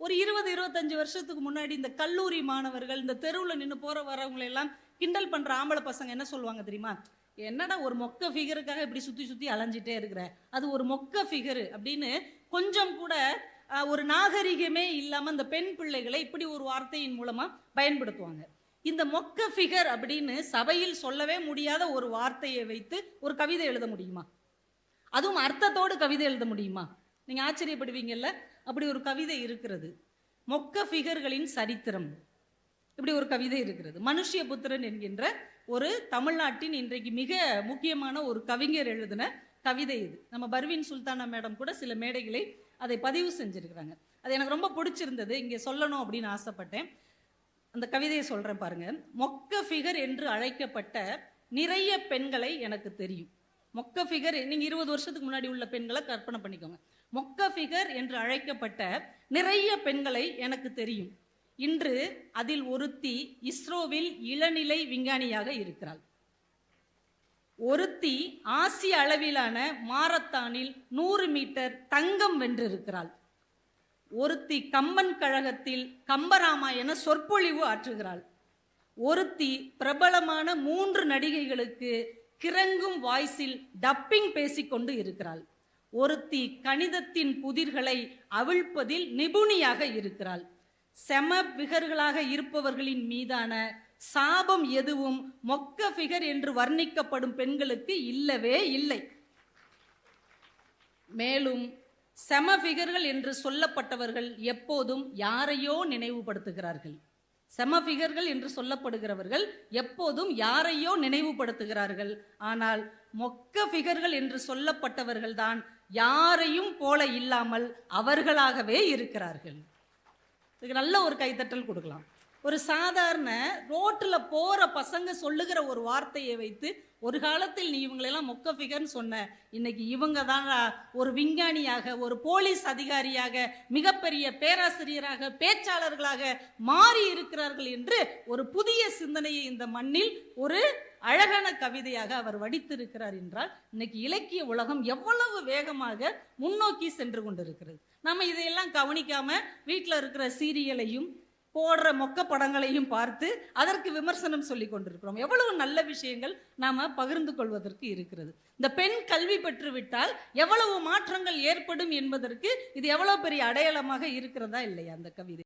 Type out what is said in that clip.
ஒரு இருபது இருபத்தஞ்சு வருஷத்துக்கு முன்னாடி இந்த கல்லூரி மாணவர்கள் இந்த தெருவில் நின்று போற வரவங்களை எல்லாம் கிண்டல் பண்ற ஆம்பளை பசங்க என்ன சொல்லுவாங்க தெரியுமா? என்னடா ஒரு மொக்க ஃபிகருக்காக இப்படி சுத்தி சுத்தி அலைஞ்சிட்டே இருக்கிற? அது ஒரு மொக்க ஃபிகரு அப்படின்னு கொஞ்சம் கூட ஆஹ், ஒரு நாகரிகமே இல்லாம இந்த பெண் பிள்ளைகளை இப்படி ஒரு வார்த்தையின் மூலமா பயன்படுத்துவாங்க. இந்த மொக்க ஃபிகர் அப்படின்னு சபையில் சொல்லவே முடியாத ஒரு வார்த்தையை வைத்து ஒரு கவிதை எழுத முடியுமா? அதுவும் அர்த்தத்தோடு கவிதை எழுத முடியுமா? நீங்கள் ஆச்சரியப்படுவீங்கல்ல? அப்படி ஒரு கவிதை இருக்கிறது. மொக்க ஃபிகர்களின் சரித்திரம். இப்படி ஒரு கவிதை இருக்கிறது. மனுஷிய புத்திரன் என்கின்ற ஒரு தமிழ்நாட்டின் இன்றைக்கு மிக முக்கியமான ஒரு கவிஞர் எழுதின கவிதை இது. நம்ம பர்வீன் சுல்தானா மேடம் கூட சில மேடைகளை அதை பதிவு செஞ்சுருக்கிறாங்க. அது எனக்கு ரொம்ப பிடிச்சிருந்தது. இங்கே சொல்லணும் அப்படின்னு ஆசைப்பட்டேன். அந்த கவிதையை சொல்கிறேன் பாருங்க. மொக்க ஃபிகர் என்று அழைக்கப்பட்ட நிறைய பெண்களை எனக்கு தெரியும். மொக்க ஃபிகர் நீங்கள் இருபது வருஷத்துக்கு முன்னாடி உள்ள பெண்களை கற்பனை பண்ணிக்கோங்க. மொக்க ஃபிகர் என்று அழைக்கப்பட்ட நிறைய பெண்களை எனக்கு தெரியும். இன்று அதில் ஒருத்தி இஸ்ரோவில் இளநிலை விஞ்ஞானியாக இருக்கிறாள். ஒருத்தி ஆசிய அளவிலான மாரத்தானில் நூறு மீட்டர் தங்கம் வென்றிருக்கிறாள். ஒருத்தி கம்பன் கழகத்தில் கம்பராமாயண சொற்பொழிவு ஆற்றுகிறாள். ஒருத்தி பிரபலமான மூன்று நடிகைகளுக்கு கிறங்கும் வாய்ஸில் டப்பிங் பேசிக்கொண்டு இருக்கிறாள். ஒருத்தி கணிதத்தின் புதிர்களை அவிழ்ப்பதில் நிபுணியாக இருக்கிறாள். செம பிகர்களாக இருப்பவர்களின் மீதான சாபம் எதுவும் மொக்க பிகர் என்று வர்ணிக்கப்படும் பெண்களுக்கு இல்லவே இல்லை. மேலும் செம பிகர்கள் என்று சொல்லப்பட்டவர்கள் எப்போதும் யாரையோ நினைவுபடுத்துகிறார்கள். செம என்று சொல்லப்படுகிறவர்கள் எப்போதும் யாரையோ நினைவுபடுத்துகிறார்கள். ஆனால் மொக்க ஃபிகர்கள் என்று சொல்லப்பட்டவர்கள்தான் யாரையும் போல இல்லாமல் அவர்களாகவே இருக்கிறார்கள். இதுக்கு நல்ல ஒரு கைத்தட்டல் கொடுக்கலாம். ஒரு சாதாரண ரோட்டில் போகிற பசங்க சொல்லுகிற ஒரு வார்த்தையை வைத்து ஒரு காலத்தில் நீ இவங்களெல்லாம் மொக்க ஃபிகர்னு சொன்ன இன்னைக்கு இவங்க தான் ஒரு விஞ்ஞானியாக ஒரு போலீஸ் அதிகாரியாக மிகப்பெரிய பேராசிரியராக பேச்சாளர்களாக மாறி இருக்கிறார்கள் என்று ஒரு புதிய சிந்தனையை இந்த மண்ணில் ஒரு அழகான கவிதையாக அவர் வடித்திருக்கிறார் என்றால் இன்னைக்கு இலக்கிய உலகம் எவ்வளவு வேகமாக முன்னோக்கி சென்று கொண்டிருக்கிறது. நம்ம இதையெல்லாம் கவனிக்காம வீட்டில் இருக்கிற சீரியலையும் போடுற மொக்க படங்களையும் பார்த்து அதற்கு விமர்சனம் சொல்லி கொண்டிருக்கிறோம். எவ்வளவு நல்ல விஷயங்கள் நாம பகிர்ந்து கொள்வதற்கு இருக்கிறது. இந்த பெண் கல்வி பெற்றுவிட்டால் எவ்வளவு மாற்றங்கள் ஏற்படும் என்பதற்கு இது எவ்வளவு பெரிய அடையாளமாக இருக்கிறதா இல்லையா அந்த கவிதை?